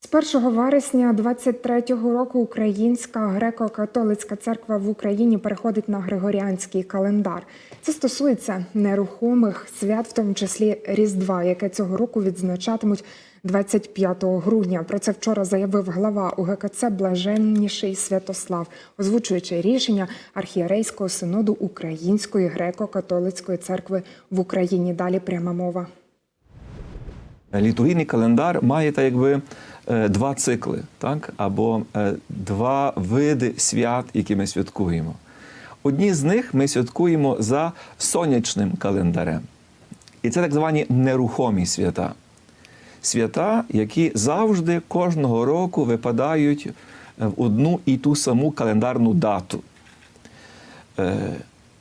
З 1 вересня 23-го року Українська греко-католицька церква в Україні переходить на григоріанський календар. Це стосується нерухомих свят, в тому числі Різдва, яке цього року відзначатимуть 25 грудня. Про це вчора заявив глава УГКЦ Блаженніший Святослав, озвучуючи рішення архієрейського синоду Української греко-католицької церкви в Україні. Далі пряма мова. Літургійний календар має так якби два цикли, так? або е, два види свят, які ми святкуємо. Одні з них ми святкуємо за сонячним календарем. І це так звані нерухомі свята. Свята, які завжди кожного року випадають в одну і ту саму календарну дату. Е,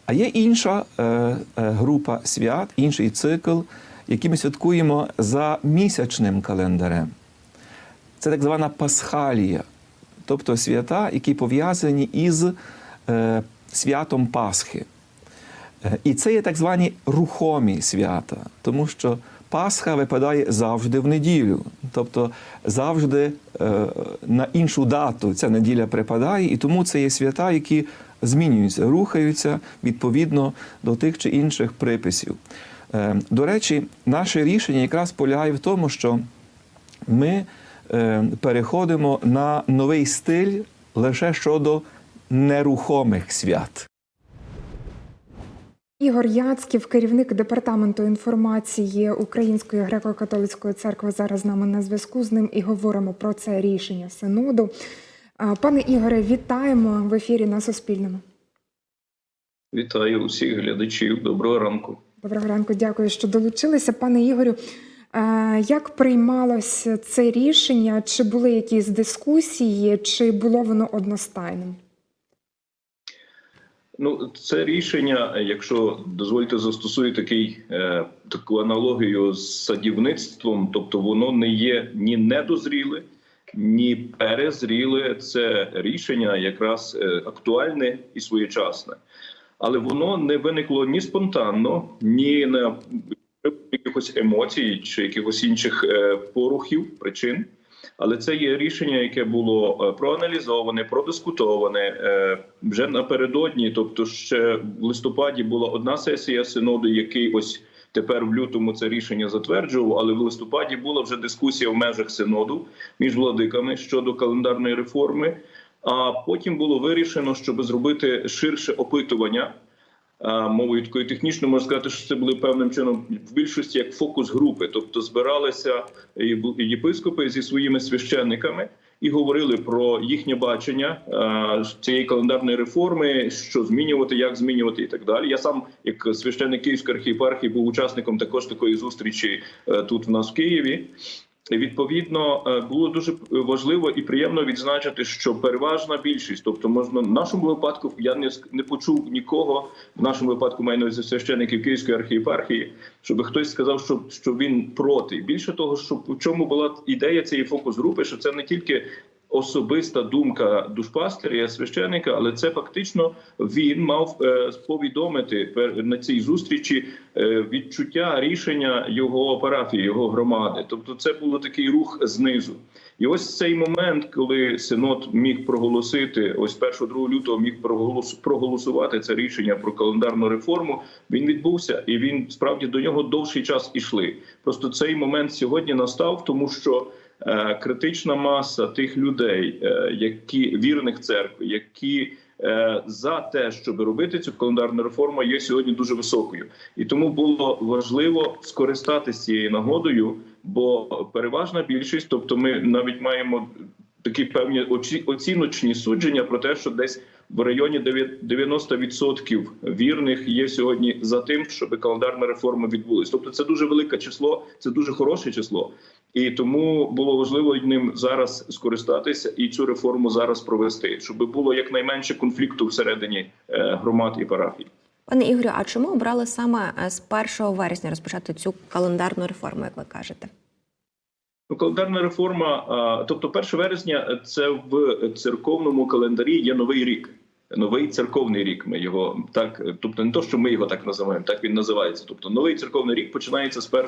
А є інша е, е, група свят, інший цикл, які ми святкуємо за місячним календарем. Це так звана пасхалія, тобто свята, які пов'язані із е, святом Пасхи. Е, І це є так звані рухомі свята, тому що Пасха випадає завжди в неділю, тобто завжди е, на іншу дату ця неділя припадає, і тому це є свята, які змінюються, рухаються відповідно до тих чи інших приписів. Е, До речі, наше рішення якраз полягає в тому, що ми переходимо на новий стиль лише щодо нерухомих свят. Ігор Яцьків, керівник департаменту інформації Української греко-католицької церкви, зараз з нами на зв'язку з ним і говоримо про це рішення синоду. Пане Ігоре, вітаємо в ефірі на Суспільному. Вітаю усіх глядачів. Доброго ранку. Доброго ранку, дякую, що долучилися. Пане Ігорю, е, як приймалось це рішення? Чи були якісь дискусії, чи було воно одностайним? Ну, це рішення, якщо дозвольте, застосую такий е, таку аналогію з садівництвом, тобто воно не є ні недозріле, ні перезріле. Це рішення якраз е, актуальне і своєчасне, але воно не виникло ні спонтанно, ні на якихось емоцій чи якихось інших е, порухів причин. Але це є рішення, яке було е, проаналізоване, продискутоване е, вже напередодні. Тобто, ще в листопаді була одна сесія синоду, який ось тепер в лютому це рішення затверджував. Але в листопаді була вже дискусія в межах синоду між владиками щодо календарної реформи. А потім було вирішено, щоб зробити ширше опитування. А, Мовою такою технічною можна сказати, що це були певним чином в більшості як фокус групи, тобто збиралися єпископи зі своїми священниками і говорили про їхнє бачення цієї календарної реформи, що змінювати, як змінювати, і так далі. Я сам, як священник Київської архієпархії, був учасником також такої зустрічі е, тут в нас в Києві. Відповідно, е, було дуже важливо і приємно відзначити, що переважна більшість, тобто можна в нашому випадку, я не не почув нікого в нашому випадку, маю на священників Київської архієпархії, щоб хтось сказав, що, що він проти. Більше того, що в чому була ідея цієї фокус групи, що це не тільки особиста думка душпастера, священика, але це фактично він мав е, повідомити на цій зустрічі е, відчуття рішення його парафії, його громади. Тобто, це було такий рух знизу. І ось цей момент, коли синод міг проголосити, ось 1-2 лютого міг проголос, проголосувати це рішення про календарну реформу. Він відбувся, і він справді до нього довший час ішли. Просто цей момент сьогодні настав, тому що критична маса тих людей, е, які вірних церкви, які е, за те, щоб робити цю календарну реформу, є сьогодні дуже високою, і тому було важливо скористатися цією нагодою, бо переважна більшість, тобто ми навіть маємо такі певні оці- оціночні судження про те, що десь в районі 90% вірних є сьогодні за тим, щоб календарна реформа відбулась. Тобто, це дуже велике число, це дуже хороше число, і тому було важливо ним зараз скористатися і цю реформу зараз провести, щоб було якнайменше конфлікту всередині е, громад і парафій. Пане Ігорю, а чому обрали саме е, з 1 вересня розпочати цю календарну реформу, як ви кажете? Ну, календарна реформа, тобто 1 вересня, це в церковному календарі є новий рік. Новий церковний рік. Ми його так, тобто не то, що ми його так називаємо, так він називається. Тобто новий церковний рік починається з 1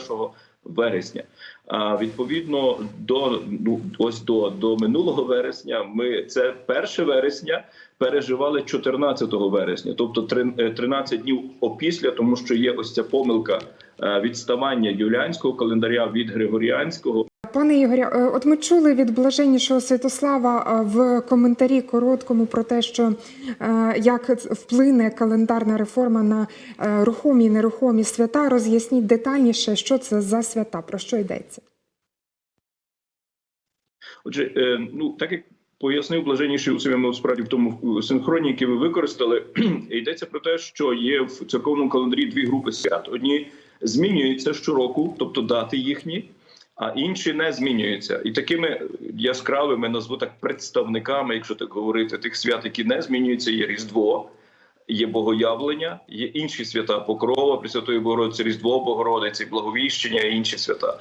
вересня. А відповідно до ну ось до, до минулого вересня, ми це 1 вересня переживали 14 вересня, тобто три- е, 13 днів опісля, тому що є ось ця помилка е, відставання юліанського календаря від григоріанського. Пане Ігоря, е, от ми чули від блаженнішого Святослава е, в коментарі короткому про те, що е, як вплине календарна реформа на рухомі і нерухомі свята. Роз'ясніть детальніше, що це за свята, про що йдеться. Отже, ну так як пояснив блаженніший у своєму справді в тому синхроні, який ви використали, йдеться про те, що є в церковному календарі дві групи свят. Одні змінюються щороку, тобто дати їхні. А інші не змінюються, і такими яскравими назву так представниками, якщо так говорити, тих свят, які не змінюються, є Різдво, є Богоявлення, є інші свята Покрова, Пресвятої Богородиці, Різдво Богородиці, Благовіщення і інші свята.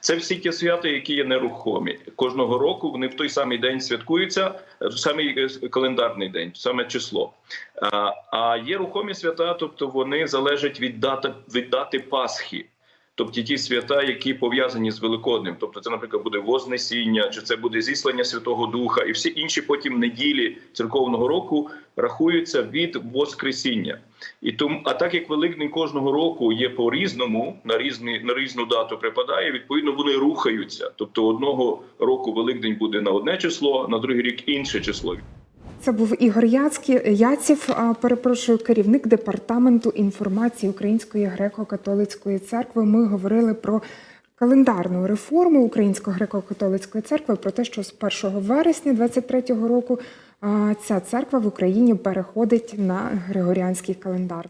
Це всі ті свята, які є нерухомі. Кожного року вони в той самий день святкуються, в самий е, календарний день, в саме число. А, є рухомі свята, тобто вони залежать від дати, від дати Пасхи. Тобто ті свята, які пов'язані з Великоднем, тобто це, наприклад, буде Вознесіння, чи це буде зіслання Святого Духа, і всі інші потім неділі церковного року рахуються від Воскресіння. І тому, а так як Великдень кожного року є по різному, на різні на різну дату припадає, відповідно вони рухаються. Тобто одного року Великдень буде на одне число, на другий рік інше число. Це був Ігор Яців, перепрошую, керівник департаменту інформації Української греко-католицької церкви. Ми говорили про календарну реформу Української греко-католицької церкви, про те, що з 1 вересня 23-го року ця церква в Україні переходить на григоріанський календар.